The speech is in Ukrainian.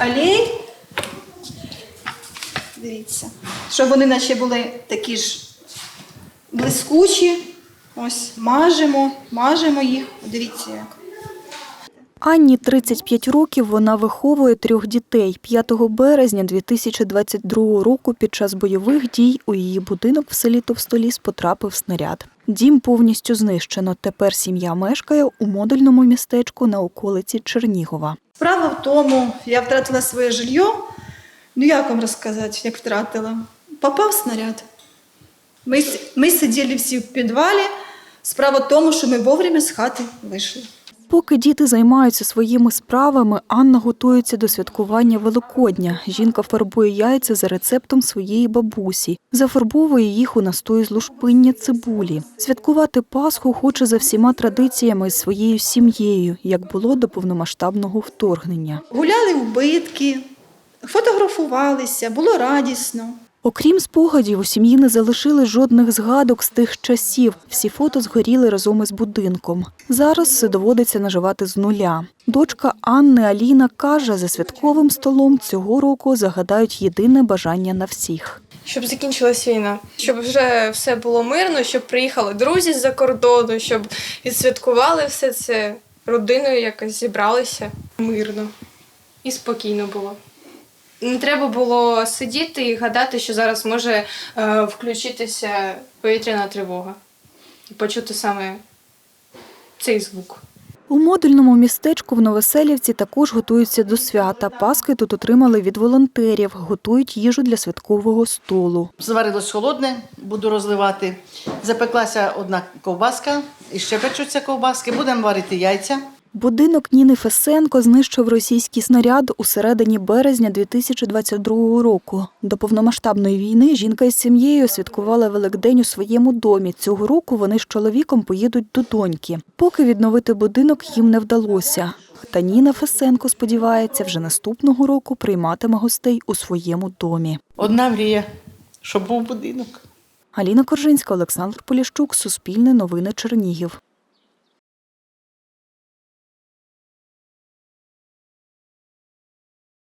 олій. Дивіться. Щоб вони наче були такі ж блискучі. Ось мажемо, мажемо їх. Дивіться як. Анні 35 років. Вона виховує трьох дітей. 5 березня 2022 року під час бойових дій у її будинок в селі Товстоліс потрапив снаряд. Дім повністю знищено. Тепер сім'я мешкає у модульному містечку на околиці Чернігова. Справа в тому, я втратила своє жилье. Ну як вам розказати, як втратила? Попав снаряд. Ми, ми сиділи всі в підвалі. Справа в тому, що ми вовремя з хати вийшли. Поки діти займаються своїми справами, Анна готується до святкування Великодня. Жінка фарбує яйця за рецептом своєї бабусі, зафарбовує їх у настої з лушпиння цибулі. Святкувати Пасху хоче за всіма традиціями з своєю сім'єю, як було до повномасштабного вторгнення. Гуляли в битки, фотографувалися, було радісно. Окрім спогадів, у сім'ї не залишили жодних згадок з тих часів. Всі фото згоріли разом із будинком. Зараз все доводиться наживати з нуля. Дочка Анни Аліна каже, за святковим столом цього року загадають єдине бажання на всіх. щоб закінчилась війна, щоб вже все було мирно, щоб приїхали друзі з-за кордону, щоб відсвяткували все це родиною якось зібралися мирно і спокійно було. Не треба було сидіти і гадати, що зараз може е, включитися повітряна тривога і почути саме цей звук. У модульному містечку в Новоселівці також готуються до свята. Паски тут отримали від волонтерів, готують їжу для святкового столу. Зварилось холодне, буду розливати. Запеклася одна ковбаска, і ще печуться ковбаски. Будемо варити яйця. Будинок Ніни Фесенко знищив російський снаряд у середині березня 2022 року. До повномасштабної війни жінка із сім'єю святкувала Великдень у своєму домі. Цього року вони з чоловіком поїдуть до доньки. Поки відновити будинок їм не вдалося. Та Ніна Фесенко сподівається, вже наступного року прийматиме гостей у своєму домі. Одна мрія, щоб був будинок. Аліна Коржинська, Олександр Поліщук, Суспільне новини Чернігів.